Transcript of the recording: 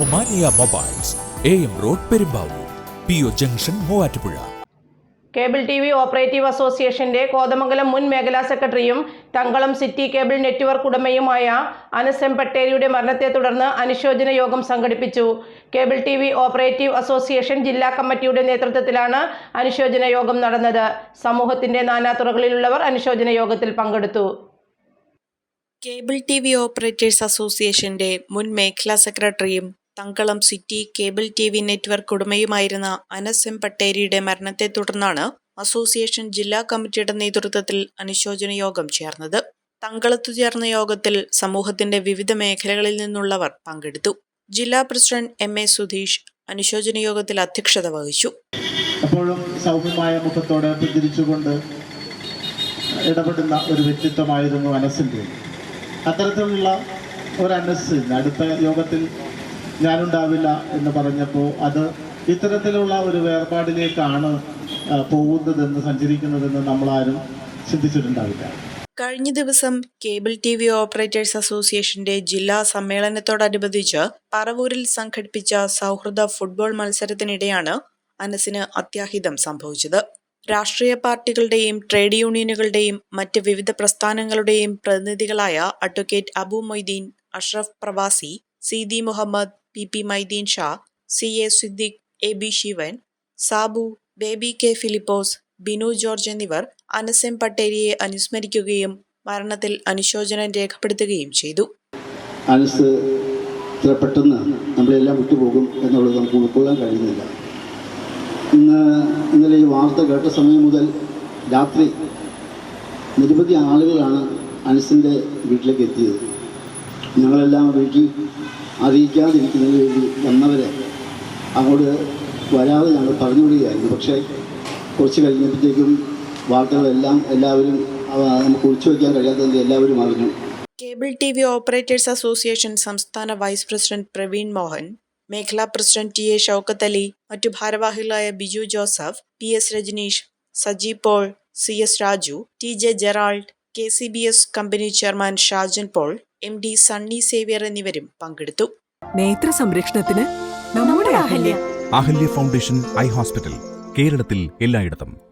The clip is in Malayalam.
Omania mobiles A M road Perumbavoor P O junction Muvattupuzha. Cable T V operative അസോസിയേഷന്റെ കോതമംഗലം മുൻ മേഖലാ സെക്രട്ടറിയും തങ്കളം സിറ്റി കേബിൾ നെറ്റ്വർക്ക് ഉടമയുമായ അനസ് എം പട്ടേരിയുടെ മരണത്തെ തുടർന്ന് അനുശോചന യോഗം സംഘടിപ്പിച്ചു. Cable T V operative association ജില്ലാ കമ്മിറ്റിയുടെ നേതൃത്വത്തിലാണ് അനുശോചന യോഗം നടന്നത്. സമൂഹത്തിന്റെ നാനാതുറകളിലുള്ളവർ അനുശോചന യോഗത്തിൽ പങ്കെടുത്തു. കേബിൾ ടി വി ഓപ്പറേറ്റേഴ്സ് അസോസിയേഷന്റെ മുൻ മേഖലാ സെക്രട്ടറിയും Thankalam city cable T V network ഉടമയുമായിരുന്ന Anas M പട്ടേരിയുടെ മരണത്തെ തുടർന്നാണ് അസോസിയേഷൻ ജില്ലാ കമ്മിറ്റിയുടെ നേതൃത്വത്തിൽ അനുശോചന യോഗം ചേർന്നത്. തങ്കളത്തു ചേർന്ന യോഗത്തിൽ സമൂഹത്തിന്റെ വിവിധ മേഖലകളിൽ നിന്നുള്ളവർ പങ്കെടുത്തു. ജില്ലാ പ്രസിഡന്റ് എം എ സുധീഷ് അനുശോചന യോഗത്തിൽ അധ്യക്ഷത വഹിച്ചു. എപ്പോഴും സൗമ്യമായ മുഖത്തോടെ പുഞ്ചിരിച്ചുകൊണ്ട് ഇടപെടുന്ന ഒരു വ്യക്തിത്വമായിരുന്നു അനസിന്റെ അത്തരത്തിലുള്ള ഒരു അനസ് അടുത്ത യോഗത്തിൽ ഞാനുണ്ടാവില്ല എന്ന് പറഞ്ഞപ്പോൾ അത് ഇത്തരത്തിലുള്ള ഒരു വേർപാടിലേക്കാണ് പോകുന്നതെന്ന് സഞ്ചരിക്കുന്നതെന്ന് നമ്മളാരും ചിന്തിച്ചിട്ടുണ്ടാവില്ല. കഴിഞ്ഞ ദിവസം കേബിൾ ടി വി ഓപ്പറേറ്റേഴ്സ് അസോസിയേഷന്റെ ജില്ലാ സമ്മേളനത്തോടനുബന്ധിച്ച് പറവൂരിൽ സംഘടിപ്പിച്ച സൗഹൃദ ഫുട്ബോൾ മത്സരത്തിനിടെയാണ് അനസിന് അത്യാഹിതം സംഭവിച്ചത്. രാഷ്ട്രീയ പാർട്ടികളുടെയും ട്രേഡ് യൂണിയനുകളുടെയും മറ്റ് വിവിധ പ്രസ്ഥാനങ്ങളുടെയും പ്രതിനിധികളായ അഡ്വക്കേറ്റ് അബു മൊയ്തീൻ അഷ്റഫ് പ്രവാസി C. D Muhammad P P Maideen Sha C A Siddique A B Sivan Sabu Baby K Philipose Binu George എന്നിവർ അനസെം പട്ടേലിയെ അനുസ്മരിക്കുകയും മരണത്തിൽ അനുശോചനം രേഖപ്പെടുത്തുകയും ചെയ്തു. അനസ് ഇത്ര പെട്ടെന്ന് നമ്മളെല്ലാം വിട്ടുപോകും എന്നുള്ളത് നമുക്ക് ഉൾക്കൊള്ളാൻ കഴിയുന്നില്ല. ഇന്ന് ഇന്നലെ ഈ വാർത്ത കേട്ട സമയം മുതൽ രാത്രി നിരവധി ആളുകളാണ് അനസിന്റെ വീട്ടിലേക്ക് എത്തിയത്. ഞങ്ങളെല്ലാം വീട്ടിൽ അറിയിക്കാതിരിക്കുന്നതിന് വേണ്ടി വന്നവരെ അങ്ങോട്ട് വരാതെ ഞങ്ങൾ പറഞ്ഞുവിടുകയായിരുന്നു പക്ഷേ കുറച്ച് കഴിഞ്ഞപ്പോഴത്തേക്കും വാർത്തകളെല്ലാം എല്ലാവരും നമുക്ക് ഒളിച്ചു വയ്ക്കാൻ കഴിയാത്തതിന്റെ എല്ലാവരും അറിഞ്ഞു. Cable T V operators association സംസ്ഥാന വൈസ് പ്രസിഡന്റ് പ്രവീൺ മോഹൻ മേഖലാ president T A Shoukath Ali മറ്റു ഭാരവാഹികളായ Biju Joseph P S Rajaneesh Saji Paul C S Raju T J Gerald K C B S company chairman Shajan Paul M D Sunny Xavier എന്നിവരും പങ്കെടുത്തു. നേത്ര സംരക്ഷണത്തിന് നമ്മുടെ Ahalya. Ahalya foundation eye hospital കേരളത്തിൽ എല്ലായിടത്തും.